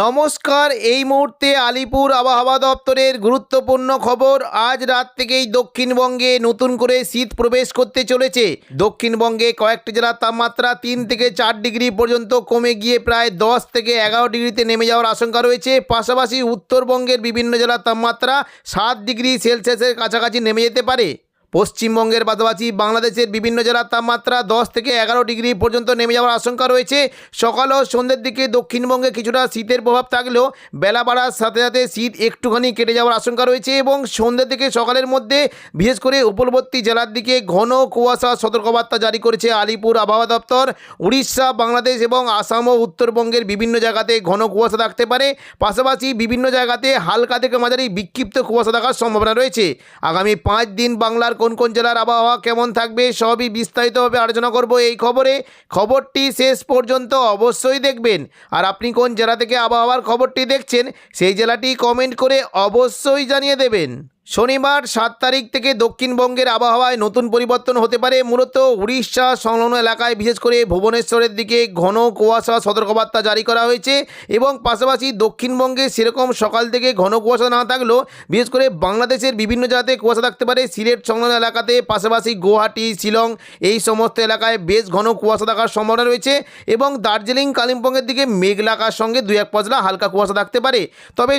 নমস্কার, এই মুহূর্তে আলিপুর আবহাওয়া দপ্তরের গুরুত্বপূর্ণ খবর। আজ রাত থেকেই দক্ষিণবঙ্গে নতুন করে শীত প্রবেশ করতে চলেছে। দক্ষিণবঙ্গে কয়েকটি জেলার তাপমাত্রা তিন থেকে চার ডিগ্রি পর্যন্ত কমে গিয়ে প্রায় দশ থেকে এগারো ডিগ্রিতে নেমে যাওয়ার আশঙ্কা রয়েছে। পাশাপাশি উত্তরবঙ্গের বিভিন্ন জেলার তাপমাত্রা সাত ডিগ্রি সেলসিয়াসের কাছাকাছি নেমে যেতে পারে। পশ্চিমবঙ্গের পাশাপাশি বাংলাদেশের বিভিন্ন জেলার তাপমাত্রা দশ থেকে এগারো ডিগ্রি পর্যন্ত নেমে যাওয়ার আশঙ্কা রয়েছে। সকাল ও সন্ধ্যের দিকে দক্ষিণবঙ্গে কিছুটা শীতের প্রভাব থাকলেও বেলা বাড়ার সাথে সাথে শীত একটুখানি কেটে যাওয়ার আশঙ্কা রয়েছে এবং সন্ধ্যের দিকে সকালের মধ্যে বিশেষ করে উপলবর্তী জেলার দিকে ঘন কুয়াশা সতর্কবার্তা জারি করেছে আলিপুর আবহাওয়া দপ্তর। উড়িষ্যা, বাংলাদেশ এবং আসাম ও উত্তরবঙ্গের বিভিন্ন জায়গাতে ঘন কুয়াশা থাকতে পারে। পাশাপাশি বিভিন্ন জায়গাতে হালকা থেকে মাঝারি বিক্ষিপ্ত কুয়াশা থাকার সম্ভাবনা রয়েছে। আগামী পাঁচ দিন বাংলার কোন কোন জেলার আবহাওয়া কেমন থাকবে সবই বিস্তারিতভাবে আলোচনা করব এই খবরে। খবরটি শেষ পর্যন্ত অবশ্যই দেখবেন। আর আপনি কোন জেলা থেকে আবহাওয়ার খবরটি দেখছেন, সেই জেলাটি কমেন্ট করে অবশ্যই জানিয়ে দেবেন। শনিবার সাত তারিখ থেকে দক্ষিণবঙ্গের আবহাওয়ায় নতুন পরিবর্তন হতে পারে। মূলত উড়িষ্যা সংলগ্ন এলাকায়, বিশেষ করে ভুবনেশ্বরের দিকে ঘন কুয়াশা সতর্কবার্তা জারি করা হয়েছে এবং পাশাপাশি দক্ষিণবঙ্গে সেরকম সকাল থেকে ঘন কুয়াশা না থাকলেও, বিশেষ করে বাংলাদেশের বিভিন্ন জায়গাতে কুয়াশা থাকতে পারে। সিলেট সংলগ্ন এলাকাতে, পাশাপাশি গুয়াহাটি, শিলং এই সমস্ত এলাকায় বেশ ঘন কুয়াশা থাকার সম্ভাবনা রয়েছে এবং দার্জিলিং, কালিম্পংয়ের দিকে মেঘলাকার সঙ্গে দু এক পশলা হালকা কুয়াশা থাকতে পারে। তবে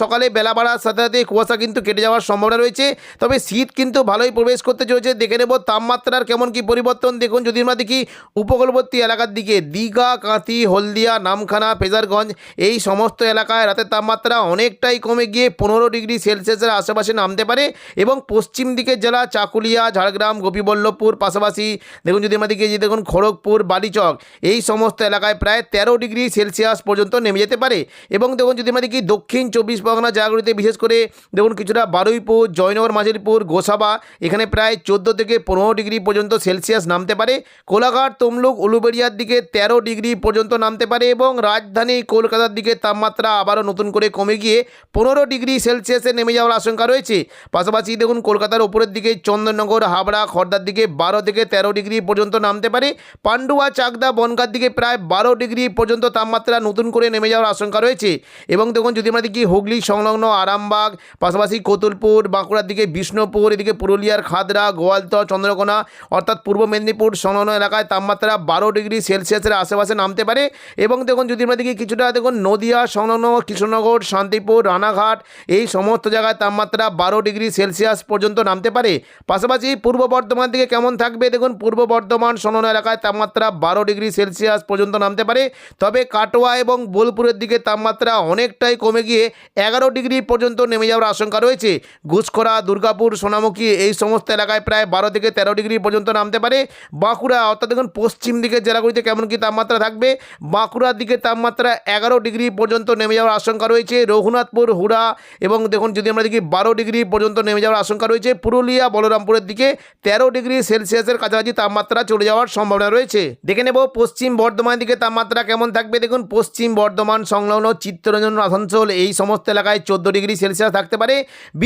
সকালে বেলা বাড়ার সাথে সাথে কুয়াশা কিন্তু কেটে যাওয়ার সম্ভাবনা রয়েছে। তবে শীত কিন্তু ভালোই প্রবেশ করতে চলেছে। দেখে নেব তাপমাত্রার কেমন কি পরিবর্তন। দেখুন যদি আমরা দেখি উপকূলবর্তী এলাকার দিকে দীঘা, কাঁথি, হলদিয়া, নামখানা, ফেজারগঞ্জ এই সমস্ত এলাকায় রাতের তাপমাত্রা অনেকটাই কমে গিয়ে পনেরো ডিগ্রি সেলসিয়াসের আশেপাশে নামতে পারে এবং পশ্চিম দিকের জেলা চাকুলিয়া, ঝাড়গ্রাম, গোপীবল্লভপুর পাশাপাশি দেখুন যদি আমরা দিকে দেখুন খড়গপুর, বালিচক এই সমস্ত এলাকায় প্রায় তেরো ডিগ্রি সেলসিয়াস পর্যন্ত নেমে যেতে পারে। এবং দেখুন যদি আমরা দেখি দক্ষিণ চব্বিশ পরগনা জায়গাগুলিতে বিশেষ করে দেখুন, কিছুটা বারুইপুর, জয়নগর, মাঝিরপুর, গোসাবা, এখানে প্রায় চোদ্দ থেকে পনেরো ডিগ্রি পর্যন্ত সেলসিয়াস নামতে পারে। কোলাঘাট, তমলুক, উলুবেড়িয়ার দিকে তেরো ডিগ্রি পর্যন্ত নামতে পারে এবং রাজধানী কলকাতার দিকে তাপমাত্রা আবারও নতুন করে কমে গিয়ে পনেরো ডিগ্রি সেলসিয়াসে নেমে যাওয়ার আশঙ্কা রয়েছে। পাশাপাশি দেখুন, কলকাতার ওপরের দিকে চন্দননগর, হাবড়া খড়দার দিকে বারো থেকে তেরো ডিগ্রি পর্যন্ত নামতে পারে। পান্ডুয়া, চাকদা, বনগার দিকে প্রায় বারো ডিগ্রি পর্যন্ত তাপমাত্রা নতুন করে নেমে যাওয়ার আশঙ্কা রয়েছে। এবং দেখুন, যদি আমরা দেখি হুগলি, সংলগ্ন আরামবাগ, পাশাপাশি কতুলপুর বাঁকুড়ার দিকে বিষ্ণুপুর, এদিকে পুরুলিয়ার খাদরা, গোয়ালতর, চন্দ্রকোনা, অর্থাৎ পূর্ব মেদিনীপুর সংলগ্ন এলাকায় তাপমাত্রা বারো ডিগ্রি সেলসিয়াসের আশেপাশে নামতে পারে। এবং দেখুন, যদি আমরা দেখি কিছুটা, দেখুন, নদিয়া সংলগ্ন কৃষ্ণনগর, শান্তিপুর, রানাঘাট, এই সমস্ত জায়গায় তাপমাত্রা বারো ডিগ্রি সেলসিয়াস পর্যন্ত নামতে পারে। পাশাপাশি পূর্ব বর্ধমান দিকে কেমন থাকবে? দেখুন, পূর্ব বর্ধমান সংলগ্ন এলাকায় তাপমাত্রা বারো ডিগ্রি সেলসিয়াস পর্যন্ত নামতে পারে। তবে কাটোয়া এবং বোলপুরের দিকে তাপমাত্রা অনেকটাই কমে গিয়ে এগারো ডিগ্রি পর্যন্ত নেমে যাওয়ার আশঙ্কা রয়েছে। ঘুষখরা, দুর্গাপুর, সোনামুখী এই সমস্ত এলাকায় প্রায় বারো থেকে তেরো ডিগ্রি পর্যন্ত নামতে পারে। বাঁকুড়া, অর্থাৎ দেখুন, পশ্চিম দিকের জেলাগুলিতে কেমন কি তাপমাত্রা থাকবে? বাঁকুড়ার দিকে তাপমাত্রা এগারো ডিগ্রি পর্যন্ত নেমে যাওয়ার আশঙ্কা রয়েছে। রঘুনাথপুর, হুড়া এবং দেখুন, যদি আমরা দেখি, বারো ডিগ্রি পর্যন্ত নেমে যাওয়ার আশঙ্কা রয়েছে। পুরুলিয়া, বলরামপুরের দিকে তেরো ডিগ্রি সেলসিয়াসের কাছাকাছি তাপমাত্রা চলে যাওয়ার সম্ভাবনা রয়েছে। দেখে নেব, পশ্চিম বর্ধমান দিকে তাপমাত্রা কেমন থাকবে? দেখুন, পশ্চিম বর্ধমান সংলগ্ন চিত্তরঞ্জন, আসানসোল এই সমস্ত এলাকায় চোদ্দ ডিগ্রি সেলসিয়াস থাকতে পারে।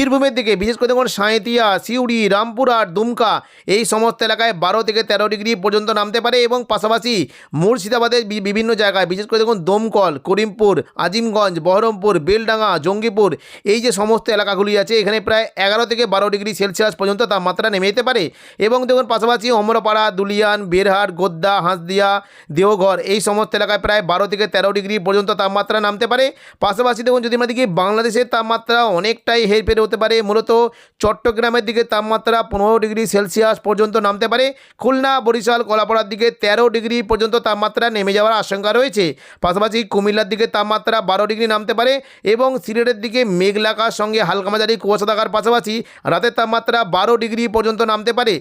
বীরভূমের দিকে, বিশেষ করে দেখুন সাঁইতিয়া সিউড়ি রামপুরহাট দুমকা, এই সমস্ত এলাকায় বারো থেকে তেরো ডিগ্রি পর্যন্ত নামতে পারে এবং পাশাপাশি মুর্শিদাবাদের বিভিন্ন জায়গায়, বিশেষ করে দেখুন দমকল, করিমপুর, আজিমগঞ্জ, বহরমপুর, বেলডাঙ্গা, জঙ্গিপুর, এই যে সমস্ত এলাকাগুলি আছে, এখানে প্রায় এগারো থেকে বারো ডিগ্রি সেলসিয়াস পর্যন্ত তাপমাত্রা নেমে যেতে পারে। এবং দেখুন পাশাপাশি অমরপাড়া, দুলিয়ান, বেরহাট গোদ্দা হাঁসদিয়া, দেওঘর, এই সমস্ত এলাকায় প্রায় বারো থেকে তেরো ডিগ্রি পর্যন্ত তাপমাত্রা নামতে পারে। পাশাপাশি দেখুন যদি আমরা দেখি, বাংলাদেশের তাপমাত্রা অনেকটাই হেরফের হতে পারে, মূলত চট্টগ্রামের দিকে তাপমাত্রা পনেরো ডিগ্রি সেলসিয়াস পর্যন্ত নামতে পারে। খুলনা, বরিশাল, কলাপাড়ার দিকে তেরো ডিগ্রি পর্যন্ত তাপমাত্রা নেমে যাওয়ার আশঙ্কা রয়েছে। পাশাপাশি কুমিল্লার দিকে তাপমাত্রা বারো ডিগ্রি নামতে পারে এবং সিলেটের দিকে মেঘলাকার সঙ্গে হালকা মাঝারি কুয়াশা থাকার পাশাপাশি রাতের তাপমাত্রা বারো ডিগ্রি পর্যন্ত নামতে পারে।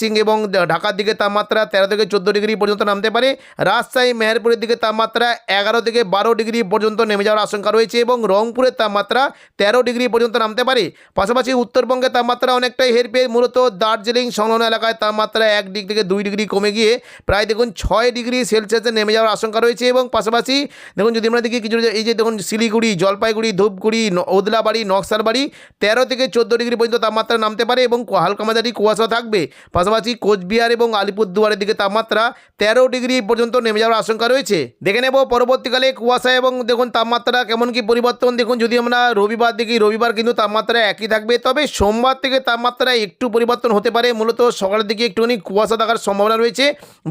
সিং এবং ঢাকার দিকে তাপমাত্রা তেরো থেকে চোদ্দ ডিগ্রি পর্যন্ত নামতে পারে। রাজশাহী, মেহেরপুরের দিকে তাপমাত্রা এগারো থেকে বারো ডিগ্রি পর্যন্ত নেমে যাওয়ার আশঙ্কা রয়েছে এবং রংপুরের তাপমাত্রা তেরো ডিগ্রি পর্যন্ত নামতে নামতে পারে। পাশাপাশি উত্তরবঙ্গে তাপমাত্রা অনেকটাই হেরফের। মূলত দার্জিলিং সংলগ্ন এলাকায় তাপমাত্রা এক ডিগ্রি থেকে দুই ডিগ্রি কমে গিয়ে প্রায় দেখুন ছয় ডিগ্রি সেলসিয়াসে নেমে যাওয়ার আশঙ্কা রয়েছে এবং পাশাপাশি দেখুন যদি আমরা দেখি কিছু এই যে দেখুন শিলিগুড়ি, জলপাইগুড়ি, ধূপগুড়ি ওদলাবাড়ি, নকশালবাড়ি তেরো থেকে চোদ্দ ডিগ্রি পর্যন্ত তাপমাত্রা নামতে পারে এবং হালকা মাঝারি কুয়াশা থাকবে। পাশাপাশি কোচবিহার এবং আলিপুরদুয়ারের দিকে তাপমাত্রা তেরো ডিগ্রি পর্যন্ত নেমে যাওয়ার আশঙ্কা রয়েছে। দেখে নেব পরবর্তীকালে কুয়াশা এবং দেখুন তাপমাত্রা কেমন কি পরিবর্তন। দেখুন যদি আমরা রবিবার দেখি, রবিবার কিন্তু তাপমাত্রা একই থাকবে। তবে সোমবার থেকে তাপমাত্রা একটু পরিবর্তন হতে পারে। মূলত সকালের দিকে একটুখানি কুয়াশা থাকার সম্ভাবনা রয়েছে।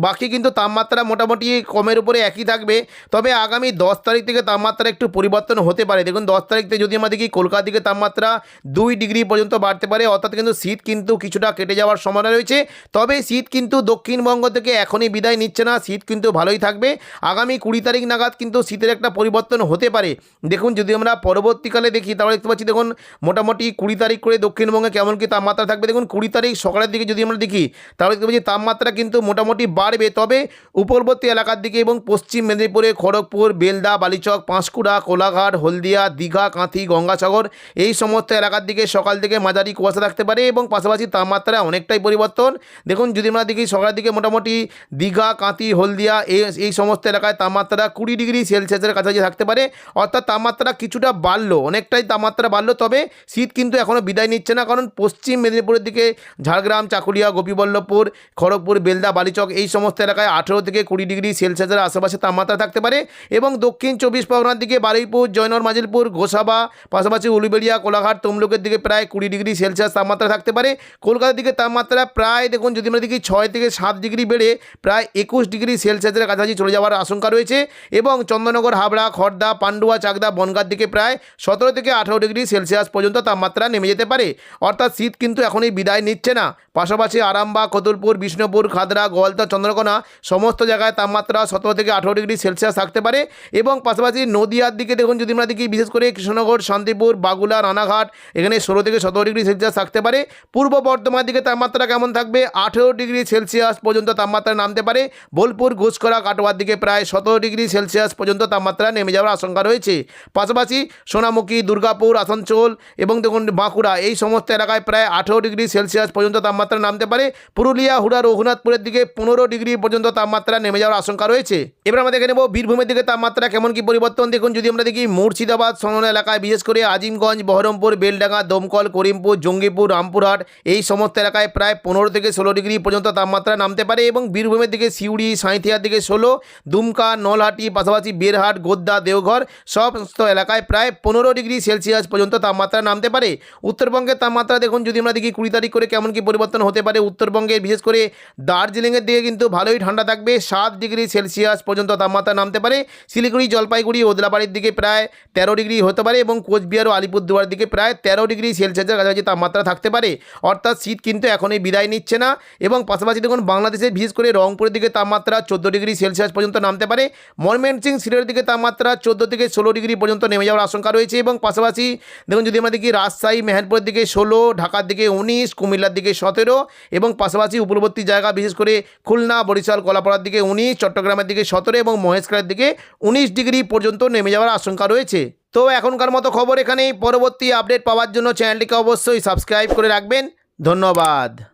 বাকি কিন্তু তাপমাত্রা মোটামুটি কমের উপরে একই থাকবে। তবে আগামী দশ তারিখ থেকে তাপমাত্রা একটু পরিবর্তন হতে পারে। দেখুন, দশ তারিখ থেকে যদি আমরা দেখি কলকাতা দিকে তাপমাত্রা দুই ডিগ্রি পর্যন্ত বাড়তে পারে, অর্থাৎ কিন্তু শীত কিন্তু কিছুটা কেটে যাওয়ার সম্ভাবনা রয়েছে। তবে শীত কিন্তু দক্ষিণবঙ্গ থেকে এখনই বিদায় নিচ্ছে না। শীত কিন্তু ভালোই থাকবে। আগামী কুড়ি তারিখ নাগাদ কিন্তু শীতের একটা পরিবর্তন হতে পারে। দেখুন, যদি আমরা পরবর্তীকালে দেখি, তাহলে দেখতে পাচ্ছি, দেখুন মোটামুটি কুড়ি তারিখ করে দক্ষিণবঙ্গে কেমন কি তাপমাত্রা থাকবে? দেখুন, কুড়ি তারিখ সকালের দিকে যদি আমরা দেখি, তাহলে দেখতে পাচ্ছি তাপমাত্রা কিন্তু মোটামুটি বাড়বে। তবে উপরবর্তী এলাকার দিকে এবং পশ্চিম মেদিনীপুরে খড়গপুর, বেলদা, বালিচক, পাঁশকুড়া, কোলাঘাট, হলদিয়া, দীঘা, কাঁথি, গঙ্গাসাগর, এই সমস্ত এলাকার দিকে সকাল থেকে মাঝারি কুয়াশা থাকতে পারে এবং পাশাপাশি তাপমাত্রা অনেকটাই পরিবর্তন। দেখুন, যদি আমরা দেখি সকালের দিকে মোটামুটি দীঘা, কাঁথি, হলদিয়া এই এই সমস্ত এলাকায় তাপমাত্রা কুড়ি ডিগ্রি সেলসিয়াসের কাছাকাছি থাকতে পারে। অর্থাৎ তাপমাত্রা কিছুটা বাড়লো, অনেকটাই তাপমাত্রা বাড়লো। তবে শীত কিন্তু এখনও বিদায় নিচ্ছে না, কারণ পশ্চিম মেদিনীপুরের দিকে ঝাড়গ্রাম, চাকুলিয়া, গোপীবল্লভপুর, খড়গপুর, বেলদা, বালিচক এই সমস্ত এলাকায় আঠেরো থেকে কুড়ি ডিগ্রি সেলসিয়াসের আশেপাশে তাপমাত্রা থাকতে পারে এবং দক্ষিণ চব্বিশ পরগনার দিকে বারুইপুর জয়নর মাজিলপুর, গোসাবা, পাশাপাশি উলুবেড়িয়া, কোলাঘাট, তমলুকের দিকে প্রায় কুড়ি ডিগ্রি সেলসিয়াস তাপমাত্রা থাকতে পারে। কলকাতার দিকে তাপমাত্রা প্রায় দেখুন, যদি আমরা দেখি ছয় থেকে সাত ডিগ্রি বেড়ে প্রায় একুশ ডিগ্রি সেলসিয়াসের কাছাকাছি চলে যাওয়ার আশঙ্কা রয়েছে এবং চন্দননগর হাবড়া খড়দা পান্ডুয়া, চাকদা, বনগাঁর দিকে প্রায় সতেরো থেকে আঠেরো ডিগ্রি সেলসিয়াস পর্যন্ত তাপমাত্রা নেমে যেতে পারে। অর্থাৎ শীত কিন্তু এখনই বিদায় নিচ্ছে না। পাশাপাশি আরামবাগ, কতুলপুর, বিষ্ণুপুর, খাদরা গোয়ালদা চন্দ্রকোনা সমস্ত জায়গায় তাপমাত্রা সতেরো থেকে আঠেরো ডিগ্রি সেলসিয়াস থাকতে পারে এবং পাশাপাশি নদিয়ার দিকে দেখুন যদি আমরা দেখি, বিশেষ করে কৃষ্ণনগর, শান্তিপুর, বাগুলা, রানাঘাট এখানে ষোলো থেকে সতেরো ডিগ্রি সেলসিয়াস থাকতে পারে। পূর্ব বর্ধমান দিকে তাপমাত্রা কেমন থাকবে? আঠেরো ডিগ্রি সেলসিয়াস পর্যন্ত তাপমাত্রা নামতে পারে। বোলপুর ঘুষকরা কাটোয়ার দিকে প্রায় সতেরো ডিগ্রি সেলসিয়াস পর্যন্ত তাপমাত্রা নেমে যাওয়ার আশঙ্কা রয়েছে। পাশাপাশি সোনামুখী, দুর্গাপুর, আসানসোল এবং দেখুন বাঁকুড়া, এই সমস্ত এলাকায় প্রায় আঠেরো ডিগ্রি সেলসিয়াস পর্যন্ত তাপমাত্রা নামতে পারে। পুরুলিয়া, হুড়া রঘুনাথপুরের দিকে পনেরো ডিগ্রি পর্যন্ত তাপমাত্রা নেমে যাওয়ার আশঙ্কা রয়েছে। এবার আমরা দেখে নেব বীরভূমের দিকে তাপমাত্রা কেমন কি পরিবর্তন। দেখুন, যদি আমরা দেখি মুর্শিদাবাদ সংলগ্ন এলাকায়, বিশেষ করে আজিমগঞ্জ, বহরমপুর, বেলডাঙ্গা, দমকল, করিমপুর, জঙ্গিপুর, রামপুরহাট, এই সমস্ত এলাকায় প্রায় পনেরো থেকে ষোলো ডিগ্রি পর্যন্ত তাপমাত্রা নামতে পারে এবং বীরভূমের দিকে সিউড়ি, সাঁইথিয়ার দিকে ষোলো, দুমকা, নলহাটি, পাশাপাশি বেরহাট গোদ্দা দেওঘর, সমস্ত এলাকায় প্রায় পনেরো ডিগ্রি সেলসিয়াস পর্যন্ত তাপমাত্রা নামতে পারে? উত্তরবঙ্গের তাপমাত্রা দেখুন, যদি আমরা দেখি কুড়ি তারিখ করে কেমন কি পরিবর্তন হতে পারে উত্তরবঙ্গে, বিশেষ করে দার্জিলিংয়ের দিকে কিন্তু ভালোই ঠান্ডা থাকবে। সাত ডিগ্রি সেলসিয়াস পর্যন্ত তাপমাত্রা নামতে পারে। শিলিগুড়ি, জলপাইগুড়ি, ওদলাবাড়ির দিকে প্রায় তেরো ডিগ্রি হতে পারে এবং কোচবিহার ও আলিপুরদুয়ার দিকে প্রায় তেরো ডিগ্রি সেলসিয়াসের কাছাকাছি তাপমাত্রা থাকতে পারে। অর্থাৎ শীত কিন্তু এখনই বিদায় নিচ্ছে না এবং পাশাপাশি দেখুন, বাংলাদেশের বিশেষ করে রংপুরের দিকে তাপমাত্রা চোদ্দ ডিগ্রি সেলসিয়াস পর্যন্ত নামতে পারে। ময়মনসিং সিলেটের দিকে তাপমাত্রা চোদ্দ থেকে ষোলো ডিগ্রি পর্যন্ত নেমে যাওয়ার আশঙ্কা রয়েছে এবং পাশাপাশি দেখুন, যদি আমরা দেখি রাজশাহী, মেহেরপুরের দিকে ষোলো, ঢাকার দিকে উনিশ, কুমিল্লার দিকে সতেরো এবং পাশাপাশি উপলবর্তী জায়গা বিশেষ করে খুলনা, বরিশাল কলাপাড়ার দিকে উনিশ, চট্টগ্রামের দিকে সতেরো এবং মহেশখালের দিকে উনিশ ডিগ্রি পর্যন্ত নেমে যাওয়ার আশঙ্কা রয়েছে। তো এখনকার মতো খবর এখানেই। পরবর্তী আপডেট পাওয়ার জন্য চ্যানেলটিকে অবশ্যই সাবস্ক্রাইব করে রাখবেন। ধন্যবাদ।